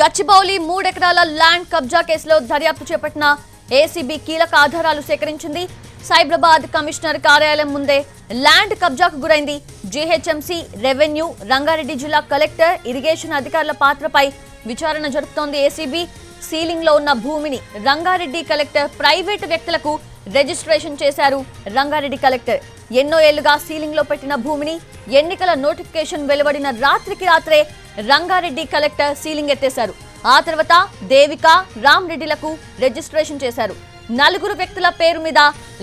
గచ్చిబౌలి మూడెకరాల ల్యాండ్ కబ్జా కేసులో దర్యాప్తు చేపట్టిన ఏసీబీ కీలక ఆధారాలు సేకరించింది. సైబరాబాద్ కమిషనర్ కార్యాలయం ముందే ల్యాండ్ కబ్జాకు గురైంది. జీహెచ్ఎంసీ రెవెన్యూ రంగారెడ్డి జిల్లా కలెక్టర్ ఇరిగేషన్ అధికారుల పాత్రపై విచారణ జరుపుతోంది ఏసీబీ. సీలింగ్లో ఉన్న భూమిని రంగారెడ్డి కలెక్టర్ ప్రైవేటు వ్యక్తులకు రిజిస్ట్రేషన్ చేశారు. రంగారెడ్డి కలెక్టర్ ఎన్నో ఏళ్ళుగా సీలింగ్లో పెట్టిన భూమిని ఎన్నికల నోటిఫికేషన్ వెలువడిన రాత్రికి రాత్రే రంగారెడ్డి కలెక్టర్ సీలింగ్ ఎత్తేశారు. ఆ తర్వాత దేవిక రామ్ రెడ్డిలకు రిజిస్ట్రేషన్ చేశారు. నలుగురు వ్యక్తుల పేరు మీద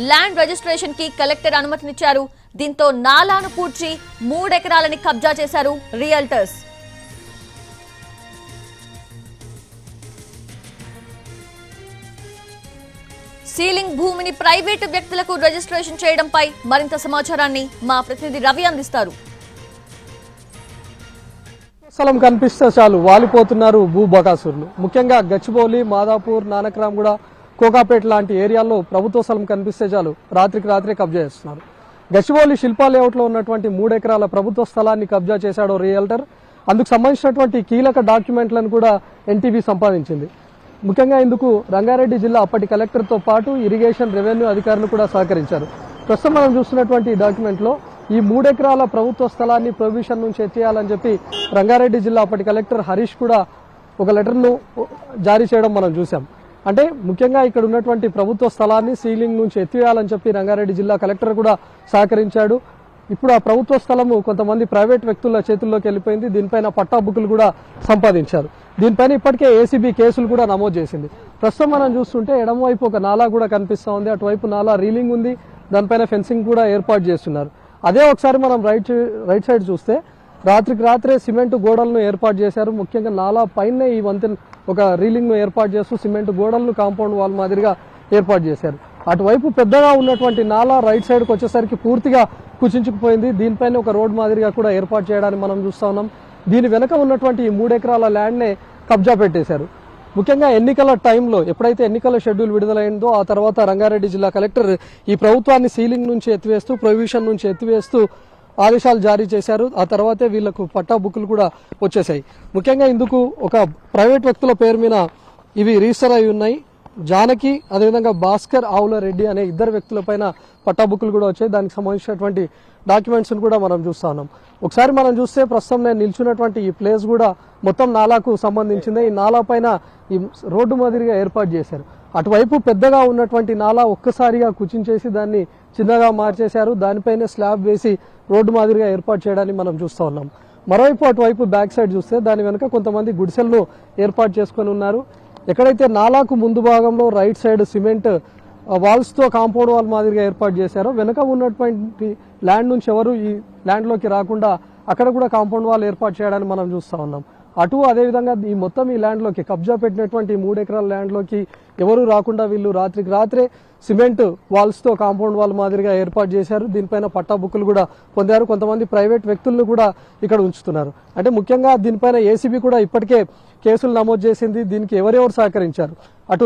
ల్యాండ్ రిజిస్ట్రేషన్కి కలెక్టర్ అనుమతినిచ్చారు. దీంతో నాలాను పూడ్చి మూడెకరాలని కబ్జా చేశారు రియల్టర్స్. సీలింగ్ భూమిని ప్రైవేటు వ్యక్తులకు రిజిస్ట్రేషన్ చేయడంపై మరింత సమాచారాన్ని మా ప్రతినిధి రవి అందిస్తారు. స్థలం కనిపిస్తే చాలు వాలిపోతున్నారు భూబకాసురులు ముఖ్యంగా గచ్చిబౌలి మాదాపూర్ నానక్రాంగూడ కోకాపేట లాంటి ఏరియాల్లో ప్రభుత్వ స్థలం కనిపిస్తే చాలు రాత్రికి రాత్రే కబ్జా చేస్తున్నారు. గచ్చిబౌలి శిల్పా లేఅవుట్లో ఉన్నటువంటి మూడు ఎకరాల ప్రభుత్వ స్థలాన్ని కబ్జా చేశాడు రియల్టర్. అందుకు సంబంధించినటువంటి కీలక డాక్యుమెంట్లను కూడా ఎన్టీవీ సంపాదించింది. ముఖ్యంగా ఇందుకు రంగారెడ్డి జిల్లా అప్పటి కలెక్టర్తో పాటు ఇరిగేషన్ రెవెన్యూ అధికారులు కూడా సహకరించారు. ప్రస్తుతం మనం చూస్తున్నటువంటి ఈ డాక్యుమెంట్లో ఈ మూడెకరాల ప్రభుత్వ స్థలాన్ని ప్రొవిషన్ నుంచి ఎత్తేయాలని చెప్పి రంగారెడ్డి జిల్లా అప్పటి కలెక్టర్ హరీష్ కూడా ఒక లెటర్ను జారీ చేయడం మనం చూసాం అంటే ముఖ్యంగా ఇక్కడ ఉన్నటువంటి ప్రభుత్వ స్థలాన్ని సీలింగ్ నుంచి ఎత్తివేయాలని చెప్పి రంగారెడ్డి జిల్లా కలెక్టర్ కూడా సహకరించాడు. ఇప్పుడు ఆ ప్రభుత్వ స్థలము కొంతమంది ప్రైవేట్ వ్యక్తుల చేతుల్లోకి వెళ్ళిపోయింది. దీనిపైన పట్టా బుక్కులు కూడా సంపాదించారు. దీనిపైన ఇప్పటికే ఏసీబీ కేసులు కూడా నమోదు చేసింది. ప్రస్తుతం మనం చూస్తుంటే ఎడమవైపు ఒక నాలా కూడా కనిపిస్తూ ఉంది. అటువైపు నాలా రీలింగ్ ఉంది. దానిపైన ఫెన్సింగ్ కూడా ఏర్పాటు చేస్తున్నారు. అదే ఒకసారి మనం రైట్ రైట్ సైడ్ చూస్తే రాత్రికి రాత్రే సిమెంట్ గోడలను ఏర్పాటు చేశారు. ముఖ్యంగా నాలా పైన ఈ వంతెన ఒక రీలింగ్ను ఏర్పాటు చేస్తూ సిమెంట్ గోడలను కాంపౌండ్ వాల్ మాదిరిగా ఏర్పాటు చేశారు. అటువైపు పెద్దగా ఉన్నటువంటి నాలా రైట్ సైడ్కి వచ్చేసరికి పూర్తిగా కుచించుకుపోయింది. దీనిపైన ఒక రోడ్ మాదిరిగా కూడా ఏర్పాటు చేయడానికి మనం చూస్తా ఉన్నాం. దీని వెనక ఉన్నటువంటి ఈ మూడెకరాల ల్యాండ్నే కబ్జా పెట్టేశారు. ముఖ్యంగా ఎన్నికల టైంలో ఎప్పుడైతే ఎన్నికల షెడ్యూల్ విడుదలైందో ఆ తర్వాత రంగారెడ్డి జిల్లా కలెక్టర్ ఈ ప్రభుత్వాన్ని సీలింగ్ నుంచి ఎత్తివేస్తూ ప్రొవిషన్ నుంచి ఎత్తివేస్తూ ఆదేశాలు జారీ చేశారు. ఆ తర్వాతే వీళ్ళకు పట్టా బుక్కులు కూడా వచ్చేసాయి ముఖ్యంగా ఇందుకు ఒక ప్రైవేట్ వ్యక్తుల పేరు మీద ఇవి రిజిస్టర్ అయి ఉన్నాయి. జానకి అదేవిధంగా భాస్కర్ ఆవుల రెడ్డి అనే ఇద్దరు వ్యక్తులపైన పట్టాబుక్కులు కూడా వచ్చాయి. దానికి సంబంధించినటువంటి డాక్యుమెంట్స్ని కూడా మనం చూస్తా ఉన్నాం. ఒకసారి మనం చూస్తే ప్రస్తుతం నేను నిల్చున్నటువంటి ఈ ప్లేస్ కూడా మొత్తం నాలాకు సంబంధించింది. ఈ నాలా పైన ఈ రోడ్డు మాదిరిగా ఏర్పాటు చేశారు. అటువైపు పెద్దగా ఉన్నటువంటి నాలా ఒక్కసారిగా కుచించేసి దాన్ని చిన్నగా మార్చేశారు. దానిపైనే స్లాబ్ వేసి రోడ్డు మాదిరిగా ఏర్పాటు చేయడాన్ని మనం చూస్తూ ఉన్నాం. మరోవైపు అటువైపు బ్యాక్ సైడ్ చూస్తే దాని వెనుక కొంతమంది గుడిసెలను ఏర్పాటు చేసుకొని ఉన్నారు. ఎక్కడైతే నాలాకు ముందు భాగంలో రైట్ సైడ్ సిమెంట్ వాల్స్తో కాంపౌండ్ వాల్ మాదిరిగా ఏర్పాటు చేశారో వెనక ఉన్నటువంటి ల్యాండ్ నుంచి ఎవరు ఈ ల్యాండ్లోకి రాకుండా అక్కడ కూడా కాంపౌండ్ వాల్ ఏర్పాటు చేయడానికి మనం చూస్తా ఉన్నాం. అటు అదేవిధంగా ఈ మొత్తం ఈ ల్యాండ్లోకి కబ్జా పెట్టినటువంటి మూడు ఎకరాల ల్యాండ్లోకి ఎవరు రాకుండా వీళ్ళు రాత్రికి రాత్రే సిమెంట్ వాల్స్తో కాంపౌండ్ వాల్ మాదిరిగా ఏర్పాటు చేశారు. దీనిపైన పట్టా బుక్కులు కూడా పొందారు. కొంతమంది ప్రైవేట్ వ్యక్తులను కూడా ఇక్కడ ఉంచుతున్నారు. అంటే ముఖ్యంగా దీనిపైన ఏసీబీ కూడా ఇప్పటికే కేసులు నమోదు చేసింది దీనికి ఎవరెవరు సహకరించారు? అటు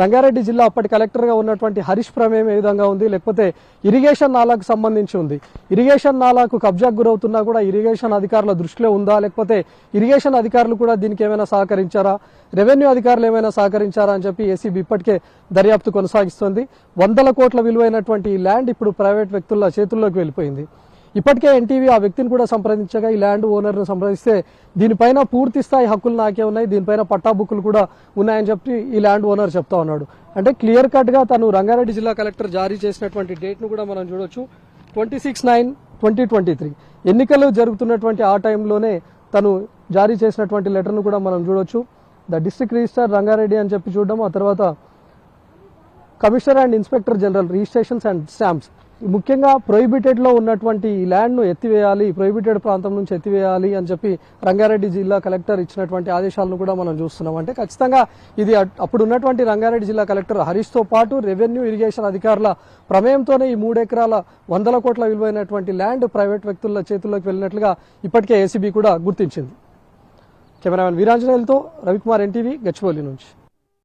రంగారెడ్డి జిల్లా అప్పటి కలెక్టర్గా ఉన్నటువంటి హరీష్ ప్రమేయం ఏ విధంగా ఉంది? లేకపోతే ఇరిగేషన్ నాలాకు సంబంధించి ఉంది. ఇరిగేషన్ నాలాకు కబ్జాకు గురవుతున్నా కూడా ఇరిగేషన్ అధికారుల దృష్టిలో ఉందా? లేకపోతే ఇరిగేషన్ అధికారులు కూడా దీనికి ఏమైనా సహకరించారా? రెవెన్యూ అధికారులు ఏమైనా సహకరించారా అని చెప్పి ఏసీబీ ఇప్పటికే దర్యాప్తు కొనసాగిస్తోంది. వందల కోట్ల విలువైనటువంటి ఈ ల్యాండ్ ఇప్పుడు ప్రైవేట్ వ్యక్తుల చేతుల్లోకి వెళ్ళిపోయింది. ఇప్పటికే ఎన్టీవీ ఆ వ్యక్తిని కూడా సంప్రదించగా ఈ ల్యాండ్ ఓనర్ను సంప్రదిస్తే దీనిపైన పూర్తి స్థాయి హక్కులు నాకే ఉన్నాయి దీనిపైన పట్టా బుక్కులు కూడా ఉన్నాయని చెప్పి ఈ ల్యాండ్ ఓనర్ చెప్తా ఉన్నాడు. అంటే క్లియర్ కట్గా తను రంగారెడ్డి జిల్లా కలెక్టర్ జారీ చేసినటువంటి డేట్ను కూడా మనం చూడొచ్చు. Twenty six nine twenty twenty three. ఎన్నికలు జరుగుతున్నటువంటి ఆ టైంలోనే తను జారీ చేసినటువంటి లెటర్ను కూడా మనం చూడొచ్చు. ద డిస్ట్రిక్ట్ రిజిస్టర్ రంగారెడ్డి అని చెప్పి చూడడం ఆ తర్వాత commissioner and inspector general registrations and stamps. ముఖ్యంగా ప్రొహిబిటెడ్లో ఉన్నటువంటి ఈ ల్యాండ్ను ఎత్తివేయాలి ప్రొహిబిటెడ్ ప్రాంతం నుంచి ఎత్తివేయాలి అని చెప్పి రంగారెడ్డి జిల్లా కలెక్టర్ ఇచ్చినటువంటి ఆదేశాలను కూడా మనం చూస్తున్నాం. అంటే ఖచ్చితంగా ఇది అప్పుడు ఉన్నటువంటి రంగారెడ్డి జిల్లా కలెక్టర్ హరీష్తో పాటు రెవెన్యూ ఇరిగేషన్ అధికారుల ప్రమేయంతోనే ఈ మూడెకరాల వందల కోట్ల విలువైనటువంటి ల్యాండ్ ప్రైవేట్ వ్యక్తుల చేతుల్లోకి వెళ్ళినట్లుగా ఇప్పటికే ఏసీబీ కూడా గుర్తించింది. కెమెరామెన్ వీరాంజనేయులతో రవికుమార్ ఎన్టీవీ గచ్చిబౌలి నుంచి.